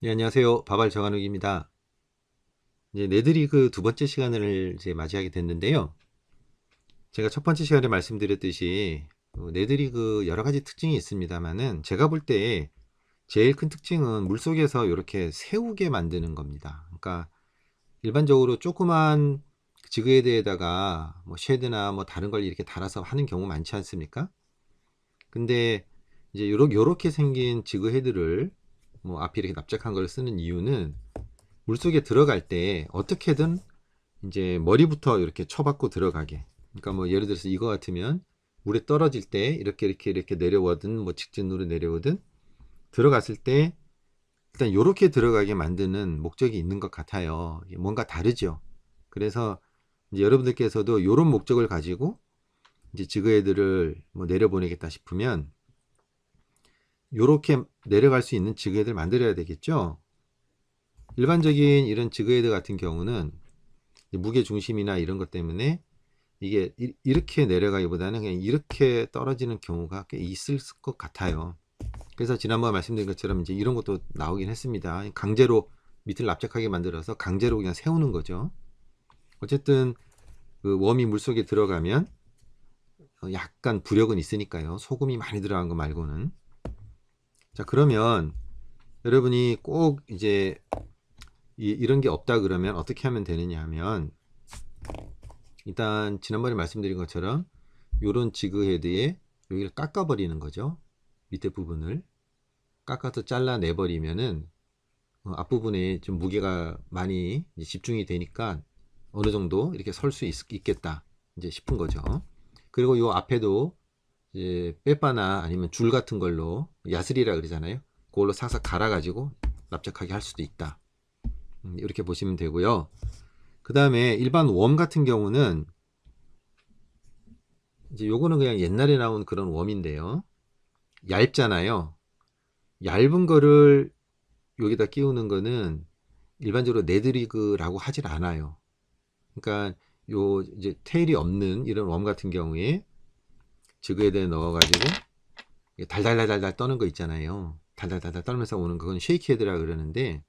네, 안녕하세요. 바발 정한욱입니다. 이제 네드리그 두 번째 시간을 이제 맞이하게 됐는데요. 제가 첫 번째 시간에 말씀드렸듯이 어, 네드리그 여러 가지 특징이 있습니다만은 제가 볼 때 제일 큰 특징은 물속에서 이렇게 세우게 만드는 겁니다. 그러니까 일반적으로 조그만 지그헤드에다가 뭐 쉐드나 뭐 다른 걸 이렇게 달아서 하는 경우 많지 않습니까? 근데 이제 요렇게, 요렇게 생긴 지그 헤드를 뭐 앞에 이렇게 납작한 걸 쓰는 이유는 물속에 들어갈 때 어떻게든 이제 머리부터 이렇게 쳐박고 들어가게. 그러니까 뭐 예를 들어서 이거 같으면 물에 떨어질 때 이렇게 이렇게 이렇게 내려오든 뭐 직진으로 내려오든 들어갔을 때 일단 이렇게 들어가게 만드는 목적이 있는 것 같아요. 뭔가 다르죠. 그래서 이제 여러분들께서도 이런 목적을 가지고 이제 지그헤드를 뭐 내려보내겠다 싶으면 요렇게 내려갈 수 있는 지그헤드를 만들어야 되겠죠. 일반적인 이런 지그헤드 같은 경우는 무게 중심이나 이런 것 때문에 이게 이렇게 내려가기보다는 그냥 이렇게 떨어지는 경우가 꽤 있을 것 같아요. 그래서 지난번 말씀드린 것처럼 이제 이런 것도 나오긴 했습니다. 강제로 밑을 납작하게 만들어서 강제로 그냥 세우는 거죠. 어쨌든 그 웜이 물속에 들어가면 약간 부력은 있으니까요. 소금이 많이 들어간 거 말고는. 자, 그러면 여러분이 꼭 이제 이, 런 게 없다 그러면 어떻게 하면 되느냐 하면 일단 지난번에 말씀드린 것처럼 요런 지그헤드에 여기를 깎아 버리는 거죠. 밑에 부분을 깎아서 잘라 내 버리면은 어, 앞부분에 좀 무게가 많이 집중이 되니까 어느 정도 이렇게 설 수 있겠다 이제 싶은 거죠. 그리고 요 앞에도 이제 빼바나 아니면 줄 같은 걸로 야스리라 그러잖아요. 그걸로 싹싹 갈아가지고 납작하게 할 수도 있다. 음, 이렇게 보시면 되고요. 그 다음에 일반 웜 같은 경우는 이제 요거는 그냥 옛날에 나온 그런 웜인데요. 얇잖아요. 얇은 거를 여기다 끼우는 거는 일반적으로 네드리그라고 하질 않아요. 그러니까 요 이제 테일이 없는 이런 웜 같은 경우에 지그헤드에 넣어가지고 달달달달달 떠는 거 있잖아요. 달달달달 떨면서 오는 그건 쉐이크 헤드라 그러는데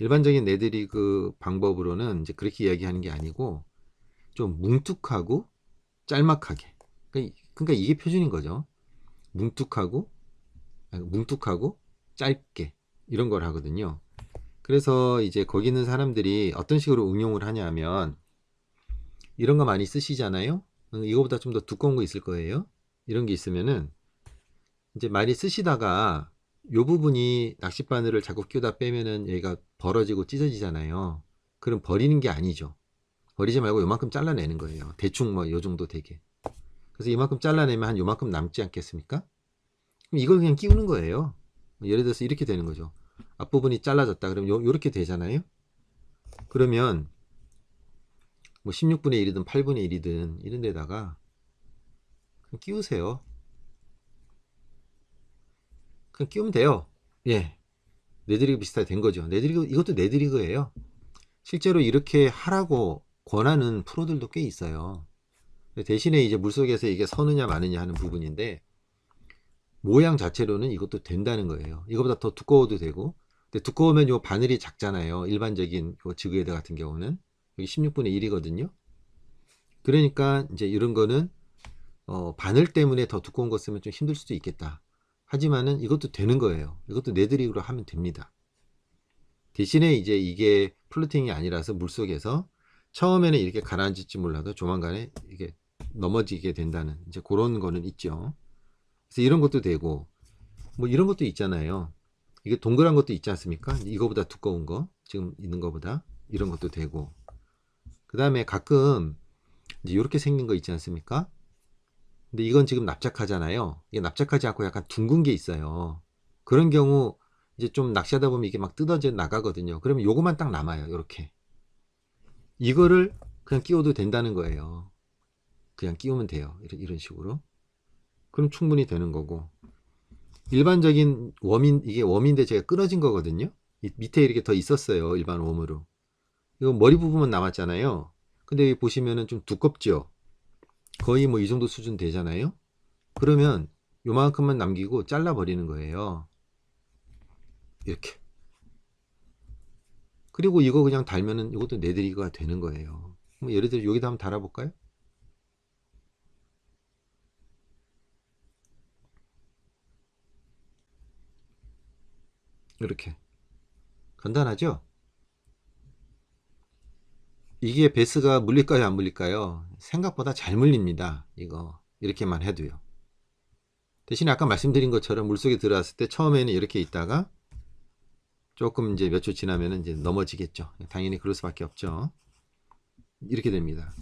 일반적인 애들이 그 방법으로는 이제 그렇게 이야기하는 게 아니고 좀 뭉툭하고 짤막하게. 그러니까, 그러니까 이게 표준인 거죠. 뭉툭하고 뭉툭하고 짧게 이런 걸 하거든요. 그래서 이제 거기 있는 사람들이 어떤 식으로 응용을 하냐면 이런 거 많이 쓰시잖아요. 이거보다 좀 더 두꺼운 거 있을 거예요. 이런 게 있으면은 이제 많이 쓰시다가 요 부분이 낚싯바늘을 자꾸 끼우다 빼면은 얘가 벌어지고 찢어지잖아요. 그럼 버리는 게 아니죠. 버리지 말고 요만큼 잘라내는 거예요. 대충 뭐 요 정도 되게. 그래서 이만큼 잘라내면 한 요만큼 남지 않겠습니까? 그럼 이걸 그냥 끼우는 거예요. 예를 들어서 이렇게 되는 거죠. 앞부분이 잘라졌다. 그럼 요, 요렇게 되잖아요. 그러면 뭐 16분의 1이든 8분의 1이든 이런 데다가 끼우세요. 그냥 끼우면 돼요. 예. 네드리그 비슷하게 된 거죠. 네드리그, 이것도 네드리그예요. 실제로 이렇게 하라고 권하는 프로들도 꽤 있어요. 대신에 이제 물속에서 이게 서느냐 마느냐 하는 부분인데, 모양 자체로는 이것도 된다는 거예요. 이거보다 더 두꺼워도 되고, 근데 두꺼우면 요 바늘이 작잖아요. 일반적인 요 지그헤드 같은 경우는. 여기 16분의 1이거든요. 그러니까 이제 이런 거는 어, 바늘 때문에 더 두꺼운 거 쓰면 좀 힘들 수도 있겠다. 하지만은 이것도 되는 거예요. 이것도 네드릭으로 하면 됩니다. 대신에 이제 이게 플루팅이 아니라서 물속에서 처음에는 이렇게 가라앉을지 몰라도 조만간에 이게 넘어지게 된다는 이제 그런 거는 있죠. 그래서 이런 것도 되고 뭐 이런 것도 있잖아요. 이게 동그란 것도 있지 않습니까? 이거보다 두꺼운 거 지금 있는 것보다 이런 것도 되고 그 다음에 가끔 이제 이렇게 생긴 거 있지 않습니까? 근데 이건 지금 납작하잖아요. 이게 납작하지 않고 약간 둥근 게 있어요. 그런 경우 이제 좀 낚시하다 보면 이게 막 뜯어져 나가거든요. 그러면 요거만 딱 남아요. 이렇게. 이거를 그냥 끼워도 된다는 거예요. 그냥 끼우면 돼요. 이런, 이런 식으로. 그럼 충분히 되는 거고. 일반적인 웜인, 이게 웜인데 제가 끊어진 거거든요. 밑에 이렇게 더 있었어요. 일반 웜으로. 이거 머리 부분만 남았잖아요. 근데 보시면은 좀 두껍죠? 거의 뭐 이 정도 수준 되잖아요? 그러면 요만큼만 남기고 잘라 버리는 거예요. 이렇게. 그리고 이거 그냥 달면은 이것도 네드리그가 되는 거예요. 뭐 예를 들어 여기다 한번 달아 볼까요? 이렇게 간단하죠? 이게 베스가 물릴까요 안 물릴까요? 생각보다 잘 물립니다. 이거 이렇게만 해도요. 대신에 아까 말씀드린 것처럼 물속에 들어왔을 때 처음에는 이렇게 있다가 조금 이제 몇 초 지나면은 이제 넘어지겠죠. 당연히 그럴 수밖에 없죠. 이렇게 됩니다.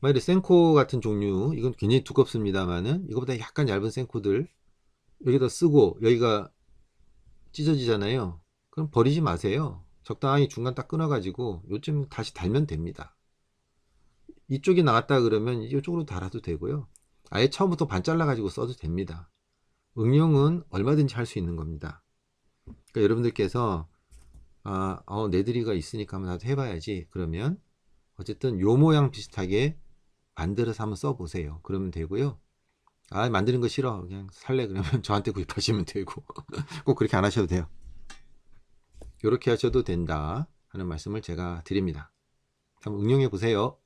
만약에 생코 같은 종류 이건 굉장히 두껍습니다만은 이거보다 약간 얇은 생코들 여기다 쓰고 여기가 찢어지잖아요. 그럼 버리지 마세요. 적당히 중간 딱 끊어가지고 요즘 다시 달면 됩니다. 이쪽이 나갔다 그러면 이쪽으로 달아도 되고요. 아예 처음부터 반 잘라가지고 써도 됩니다. 응용은 얼마든지 할 수 있는 겁니다. 그러니까 여러분들께서 아, 어, 네드리가 있으니까 한번 나도 해봐야지. 그러면 어쨌든 요 모양 비슷하게 만들어서 한번 써보세요. 그러면 되고요. 아, 만드는 거 싫어. 그냥 살래. 그러면 저한테 구입하시면 되고. 꼭 그렇게 안 하셔도 돼요. 이렇게 하셔도 된다 하는 말씀을 제가 드립니다. 한번 응용해 보세요.